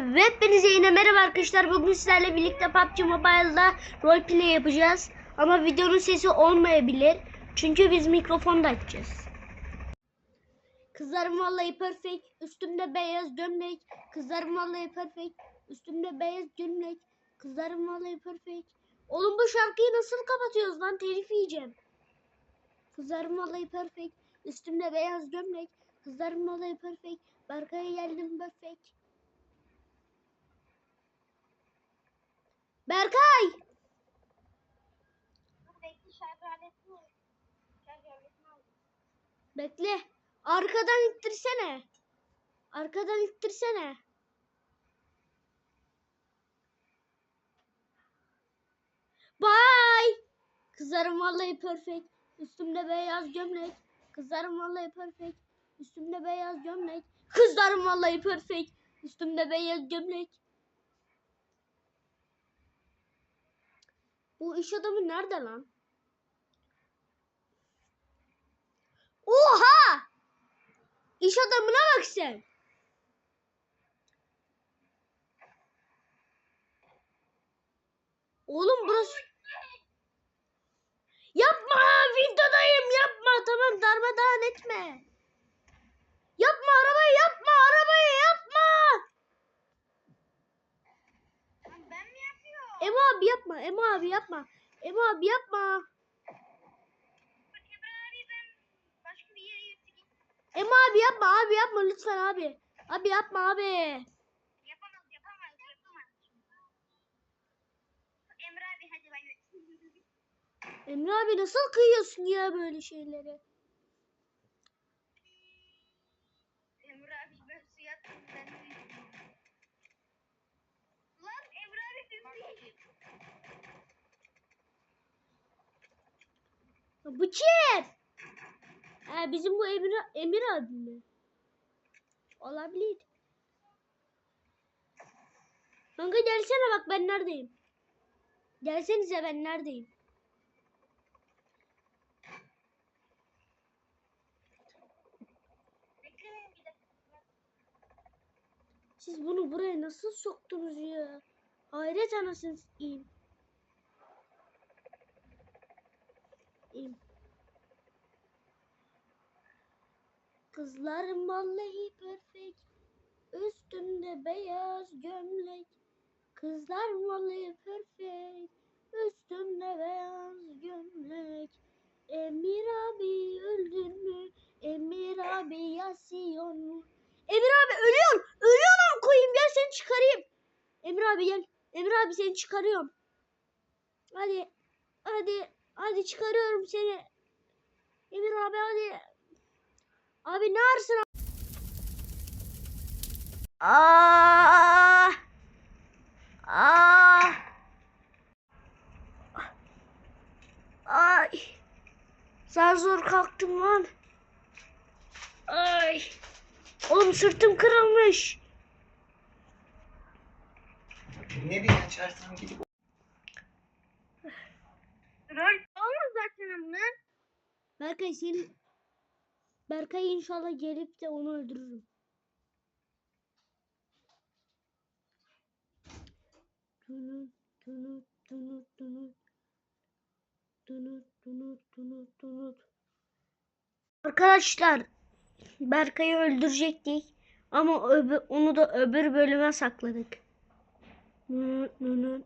Hepinize yine merhaba arkadaşlar. Bugün sizlerle birlikte PUBG Mobile'da roleplay yapacağız. Ama videonun sesi olmayabilir. Çünkü biz mikrofonu da açacağız. Kızlarım vallahi perfect. Üstümde beyaz gömlek. Kızlarım vallahi perfect. Üstümde beyaz gömlek. Kızlarım vallahi perfect. Oğlum bu şarkıyı nasıl kapatıyoruz lan? Telif yiyeceğim. Kızlarım vallahi perfect. Üstümde beyaz gömlek. Kızlarım vallahi perfect. Berkay'a geldim perfect. Berkay! Bekle. Arkadan ittirsene. Arkadan ittirsene. Bye. Kızlarım vallahi perfect. Üstümde beyaz gömlek. Kızlarım vallahi perfect. Üstümde beyaz gömlek. Kızlarım vallahi perfect. Üstümde beyaz gömlek. Bu iş adamı nerede lan? Oha! İş adamına bak sen. Oğlum burası... Yapma! Videodayım yapma! Tamam darmadağın etme. Yapma arabayı yapma! Arabayı yapma! Lan ben mi yapıyorum? Emo abi yapma! Emo abi yapma! Emo abi yapma! Emo abi yapma! Abi yapma lütfen abi! Abi yapma abi! Emre abi nasıl kıyıyorsun ya böyle şeylere? Bu kim? Ha, bizim bu Emir, Emir abi mi? Olabilir. Kanka gelsene bak ben neredeyim. Gelsenize ben neredeyim. Siz bunu buraya nasıl soktunuz ya? Hayret anasını s**eyim. İyiyim. Kızlarım vallahi perfect. Üstümde beyaz gömlek. Kızlarım vallahi perfect. Üstümde beyaz gömlek. Emir abi öldün mü? Emir abi yasıyor mu? Emir abi ölüyorsun. Ölüyor lan koyayım gel seni çıkarayım. Emir abi gel. Emir abi seni çıkarıyorum. Hadi. Hadi. Hadi çıkarıyorum seni. Emir abi hadi. Abi ne arsın? Aa! Aa! Ay! Zar zor kalktım lan. Ay! Oğlum sırtım kırılmış. Ne bir açarsan gidip Rol olmaz zaten ama. Berkay senin Berkay inşallah gelip de onu öldürürüm. Tunut tunut tunut tunut tunut tunut tunut tunut Arkadaşlar Berkay'ı öldürecektik ama onu da öbür bölüme sakladık. no, no, no.